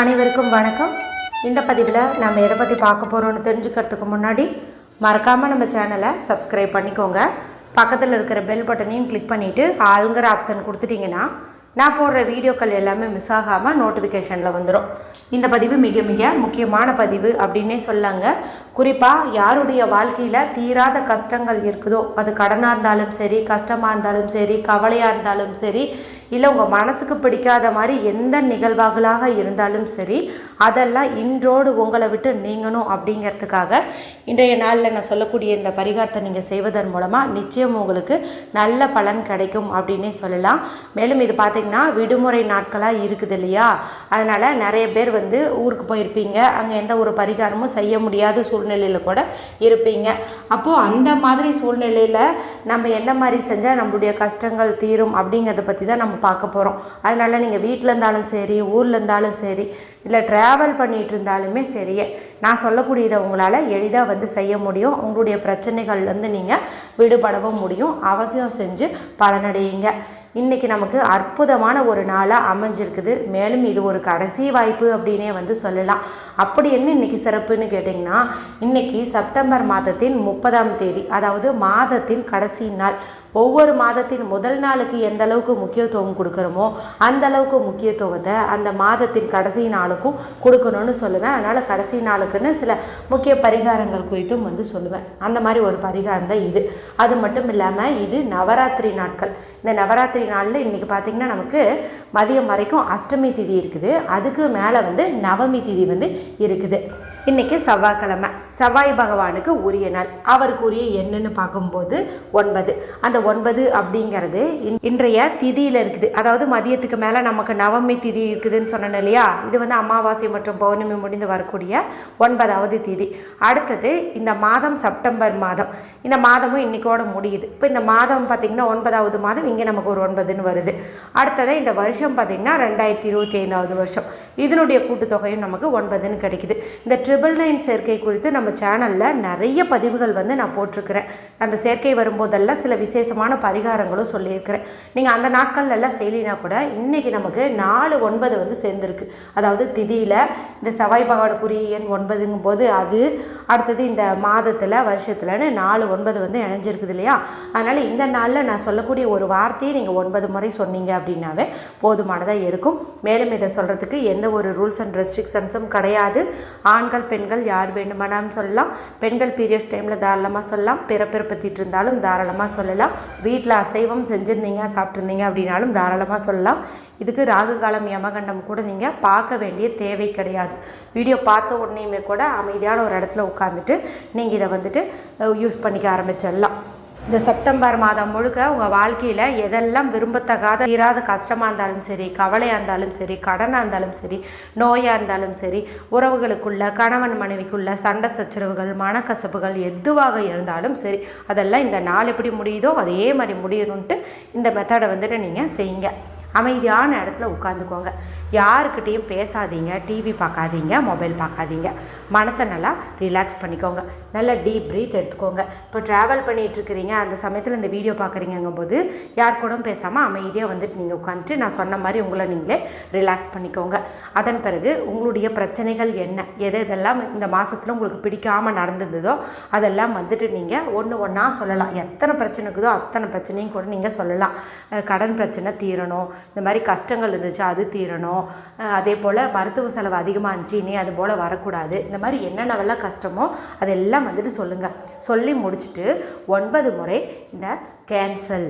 அனைவருக்கும் வணக்கம். இந்த பதிவில் நம்ம எதை பற்றி பார்க்க போகிறோம்னு தெரிஞ்சுக்கிறதுக்கு முன்னாடி மறக்காமல் நம்ம சேனலை சப்ஸ்கிரைப் பண்ணிக்கோங்க. பக்கத்தில் இருக்கிற பெல் பட்டனையும் கிளிக் பண்ணிவிட்டு ஆளுங்கிற ஆப்ஷன் கொடுத்துட்டிங்கன்னா நான் போடுற வீடியோக்கள் எல்லாமே மிஸ் ஆகாமல் நோட்டிஃபிகேஷனில் வந்துடும் இந்த பதிவு மிக மிக முக்கியமான பதிவு அப்படின்னே சொல்லாங்க. குறிப்பாக யாருடைய வாழ்க்கையில் தீராத கஷ்டங்கள் இருக்குதோ அது கடனாக இருந்தாலும் சரி கஷ்டமாக இருந்தாலும் சரி கவலையாக இருந்தாலும் சரி இல்லை உங்கள் மனசுக்கு பிடிக்காத மாதிரி எந்த நிகழ்வாகளாக இருந்தாலும் சரி அதெல்லாம் இன்றோடு உங்களை விட்டு நீங்கணும் அப்படிங்கிறதுக்காக இன்றைய நாளில் நான் சொல்லக்கூடிய இந்த பரிகாரத்தை நீங்கள் செய்வதன் மூலமாக நிச்சயம் உங்களுக்கு நல்ல பலன் கிடைக்கும் அப்படின்னே சொல்லலாம். மேலும் இது பார்த்திங்கன்னா விடுமுறை நாட்களாக இருக்குது இல்லையா? அதனால் நிறைய பேர் வந்து ஊருக்கு போயிருப்பீங்க. அங்கே எந்த ஒரு பரிகாரமும் செய்ய முடியாத சூழ்நிலையில் கூட இருப்பீங்க. அப்போது அந்த மாதிரி சூழ்நிலையில் நம்ம எந்த மாதிரி செஞ்சால் நம்மளுடைய கஷ்டங்கள் தீரும் அப்படிங்கிறத பற்றி தான் நம்ம பார்க்க போகிறோம் அதனால் நீங்கள் வீட்டில் இருந்தாலும் சரி ஊரில் இருந்தாலும் சரி இல்லை ட்ராவல் பண்ணிகிட்டு இருந்தாலுமே சரியே நான் சொல்லக்கூடியதை உங்களால் எளிதாக வந்து செய்ய முடியும். உங்களுடைய பிரச்சனைகள்லேருந்து நீங்கள் விடுபடவும் முடியும். அவசியம் செஞ்சு பலனடையுங்க. இன்றைக்கி நமக்கு அற்புதமான ஒரு நாளாக அமைஞ்சிருக்குது. மேலும் இது ஒரு கடைசி வாய்ப்பு அப்படின்னே வந்து சொல்லலாம். அப்படி என்ன இன்றைக்கி சிறப்புன்னு கேட்டிங்கன்னா இன்றைக்கி செப்டம்பர் மாதத்தின் முப்பதாம் தேதி அதாவது மாதத்தின் கடைசி நாள். ஒவ்வொரு மாதத்தின் முதல் நாளுக்கு எந்த அளவுக்கு முக்கியத்துவம் கொடுக்குறோமோ அந்த அளவுக்கு முக்கியத்துவத்தை அந்த மாதத்தின் கடைசி நாளுக்கும் கொடுக்கணும்னு சொல்லுவேன். அதனால் கடைசி நாளுக்குன்னு சில முக்கிய பரிகாரங்கள் குறித்தும் வந்து சொல்லுவேன். அந்த மாதிரி ஒரு பரிகாரம் தான் இது. அது மட்டும் இல்லாமல் இது நவராத்திரி நாட்கள். இந்த நவராத்திரி நாளில் இன்றைக்கி பார்த்திங்கன்னா நமக்கு மதியம் வரைக்கும் அஷ்டமி திதி இருக்குது. அதுக்கு மேலே வந்து நவமி திதி வந்து இருக்குது. இன்றைக்கி செவ்வாய்க்கிழமை. செவ்வாய் பகவானுக்கு உரிய நாள். அவருக்கு உரிய என்னன்னு பார்க்கும்போது ஒன்பது. அந்த ஒன்பது அப்படிங்கிறது இன்- இன்றைய திதியில் இருக்குது. அதாவது மதியத்துக்கு மேலே நமக்கு நவமி திதி இருக்குதுன்னு சொன்னேன் இல்லையா? இது வந்து அமாவாசை மற்றும் பௌர்ணமி முடிந்து வரக்கூடிய ஒன்பதாவது திதி. அடுத்தது இந்த மாதம் செப்டம்பர் மாதம். இந்த மாதமும் இன்னைக்கோட முடியுது. இப்போ இந்த மாதம் பார்த்திங்கன்னா ஒன்பதாவது மாதம் இங்கே நமக்கு ஒரு ஒன்பதுன்னு வருது. அடுத்தது இந்த வருஷம் பார்த்திங்கன்னா ரெண்டாயிரத்தி இருபத்தி ஐந்தாவது வருஷம். இதனுடைய கூட்டுத்தொகையும் நமக்கு ஒன்பதுன்னு கிடைக்குது. இந்த ட்ரிபிள் நைன் சேர்க்கை குறித்து நம்ம சேனலில் நிறைய பதிவுகள் வந்து நான் போட்டிருக்கிறேன். அந்த சேர்க்கை வரும்போதெல்லாம் சில விசேஷமான பரிகாரங்களும் சொல்லியிருக்கிறேன். நீங்கள் அந்த நாட்கள்லாம் செய்யலினா கூட இன்றைக்கி நமக்கு நாலு ஒன்பது வந்து சேர்ந்துருக்கு. அதாவது திதியில் இந்த செவ்வாய் பகவானுக்குரிய எண் ஒன்பதுங்கும் போது அது அடுத்தது இந்த மாதத்தில் வருஷத்துலன்னு நாலு ஒன்பது வந்து இணைஞ்சிருக்குது இல்லையா? அதனால் இந்த நாளில் நான் சொல்லக்கூடிய ஒரு வார்த்தையை நீங்கள் ஒன்பது முறை சொன்னீங்க அப்படின்னாவே போதுமானதாக இருக்கும். மேலும் இதை சொல்கிறதுக்கு எந்த ஒரு ரூல்ஸ் அண்ட் ரெஸ்ட்ரிக்ஷன்ஸும் கிடையாது. ஆண்கள் பெண்கள் யார் வேண்டுமானாலும் சொல்லலாம். பெண்கள் பீரியட்ஸ் டைமில் தாராளமாக சொல்லலாம். பிறப்பிற இருந்தாலும் தாராளமாக சொல்லலாம். வீட்டில் அசைவம் செஞ்சுருந்தீங்க சாப்பிட்ருந்தீங்க அப்படின்னாலும் தாராளமாக சொல்லலாம். இதுக்கு ராகுகாலம் யமகண்டம் கூட நீங்கள் பார்க்க வேண்டிய தேவை கிடையாது. வீடியோ பார்த்த உடனேயுமே கூட அமைதியான ஒரு இடத்துல உட்காந்துட்டு நீங்கள் இதை வந்துட்டு யூஸ் பண்ணிக்க ஆரம்பிச்சிடலாம். இந்த செப்டம்பர் மாதம் முழுக்க உங்கள் வாழ்க்கையில் எதெல்லாம் விரும்பத்தகாத தீராத கஷ்டமாக இருந்தாலும் சரி கவலையாக இருந்தாலும் சரி கடனாக இருந்தாலும் சரி நோயாக இருந்தாலும் சரி உறவுகளுக்குள்ள கணவன் மனைவிக்குள்ள சண்டை சச்சரவுகள் மனக்கசப்புகள் எதுவாக இருந்தாலும் சரி அதெல்லாம் இந்த நாள் எப்படி முடியுதோ அதே மாதிரி முடியணுன்ட்டு இந்த மெத்தடை வந்துட்டு நீங்கள் செய்யுங்க. அமைதியான இடத்துல உட்காந்துக்கோங்க யாருக்கிட்டேயும் பேசாதீங்க டிவி பார்க்காதீங்க மொபைல் பார்க்காதீங்க. மனசை நல்லா ரிலாக்ஸ் பண்ணிக்கோங்க. நல்லா டீப் ப்ரீத் எடுத்துக்கோங்க. இப்போ ட்ராவல் பண்ணிகிட்ருக்கிறீங்க அந்த சமயத்தில் இந்த வீடியோ பார்க்குறீங்கங்கும்போது யார் கூடவும் பேசாமல் அமைதியாக வந்துட்டு நீங்கள் உட்காந்துட்டு நான் சொன்ன மாதிரி உங்களை நீங்களே ரிலாக்ஸ் பண்ணிக்கோங்க. அதன் பிறகு உங்களுடைய பிரச்சனைகள் என்ன? எது இதெல்லாம் இந்த மாதத்தில் உங்களுக்கு பிடிக்காமல் நடந்ததோ அதெல்லாம் வந்துட்டு நீங்கள் ஒன்று ஒன்றா சொல்லலாம். எத்தனை பிரச்சனை இருக்குதோ அத்தனை பிரச்சனையும் கூட நீங்கள் சொல்லலாம். கடன் பிரச்சனை தீரணும். இந்த மாதிரி கஷ்டங்கள் இருந்துச்சு அது தீரணும். அஹ் அதே போல் மருத்துவ செலவு அதிகமாக இருந்துச்சு இனி அது போல் வரக்கூடாது. இந்த மாதிரி என்னென்னவெல்லாம் கஷ்டமோ அதெல்லாம் வந்துட்டு சொல்லுங்கள் சொல்லி முடிச்சுட்டு ஒன்பது முறை இந்த கேன்சல்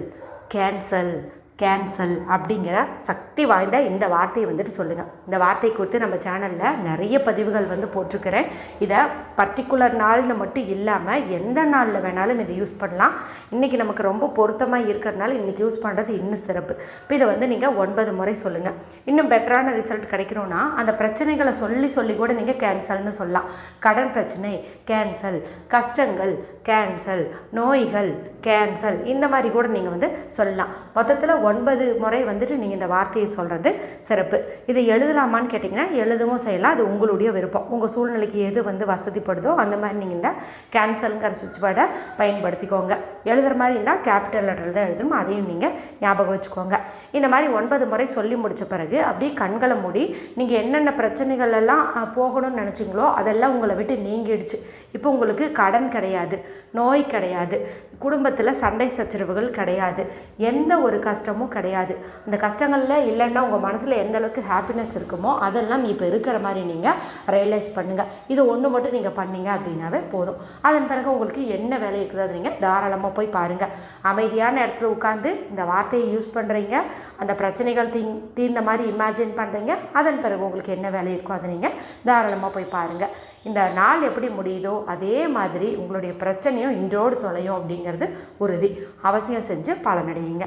கேன்சல் கேன்சல் அப்படிங்கிற சக்தி வாய்ந்த இந்த வார்த்தையை வந்துட்டு சொல்லுங்கள் இந்த வார்த்தை குறித்து நம்ம சேனலில் நிறைய பதிவுகள் வந்து போட்டிருக்கிறேன். இதை பர்டிகுலர் நாள்னு மட்டும் இல்லாமல் எந்த நாளில் வேணாலும் இதை யூஸ் பண்ணலாம். இன்றைக்கி நமக்கு ரொம்ப பொருத்தமாக இருக்கிறதுனால இன்றைக்கி யூஸ் பண்ணுறது இன்னும் சிறப்பு. இப்போ இதை வந்து நீங்கள் ஒன்பது முறை சொல்லுங்கள் இன்னும் பெட்டரான ரிசல்ட் கிடைக்கணும்னா அந்த பிரச்சனைகளை சொல்லி சொல்லி கூட நீங்கள் கேன்சல்னு சொல்லலாம். கடன் பிரச்சனை கேன்சல் கஷ்டங்கள் கேன்சல் நோய்கள் கேன்சல் இந்த மாதிரி கூட நீங்கள் வந்து சொல்லலாம். மொத்தத்தில் ஒன்பது முறை வந்துட்டு நீங்கள் இந்த வார்த்தையை சொல்கிறது சிறப்பு. இதை எழுதலாமான்னு கேட்டிங்கன்னா எழுதவும் செய்யலாம். அது உங்களுடைய விருப்பம். உங்கள் சூழ்நிலைக்கு எது வந்து வசதிப்படுதோ அந்த மாதிரி நீங்கள் இந்த கேன்சலுங்கிற சுவிட்ச் வேர்டை பயன்படுத்திக்கோங்க. எழுதுகிற மாதிரி இருந்தால் கேபிட்டல் லெட்டர் தான் எழுதணும். அதையும் நீங்கள் ஞாபகம் வச்சுக்கோங்க. இந்த மாதிரி ஒன்பது முறை சொல்லி முடித்த பிறகு அப்படியே கண்களை மூடி நீங்கள் என்னென்ன பிரச்சனைகள் எல்லாம் போகணும்னு நினச்சிங்களோ அதெல்லாம் உங்களை விட்டு நீங்கிடுச்சு. இப்போ உங்களுக்கு கடன் கிடையாது நோய் கிடையாது குடும்பத்தில் சண்டை சச்சரவுகள் கிடையாது. எந்த ஒரு கஷ்டம் கஷ்டமும் கிடையாது. அந்த கஷ்டங்களில் இல்லைன்னா உங்கள் மனசில் எந்த அளவுக்கு ஹாப்பினஸ் இருக்குமோ அதெல்லாம் இப்போ இருக்கிற மாதிரி நீங்கள் ரியலைஸ் பண்ணுங்கள் இது ஒன்று மட்டும் நீங்கள் பண்ணீங்க அப்படின்னாவே போதும். அதன் பிறகு உங்களுக்கு என்ன வேலை இருக்குதோ அதை நீங்கள் தாராளமாக போய் பாருங்கள் அமைதியான இடத்துல உட்காந்து இந்த வார்த்தையை யூஸ் பண்ணுறீங்க அந்த பிரச்சனைகள் தீ தீர்ந்த மாதிரி இமேஜின் பண்ணுறீங்க அதன் பிறகு உங்களுக்கு என்ன வேலை இருக்கோ அதை நீங்கள் தாராளமாக போய் பாருங்கள் இந்த நாள் எப்படி முடியுதோ அதே மாதிரி உங்களுடைய பிரச்சனையும் இன்றோடு தொலையும் அப்படிங்கிறது உறுதி. அவசியம் செஞ்சு பலனடையுங்க.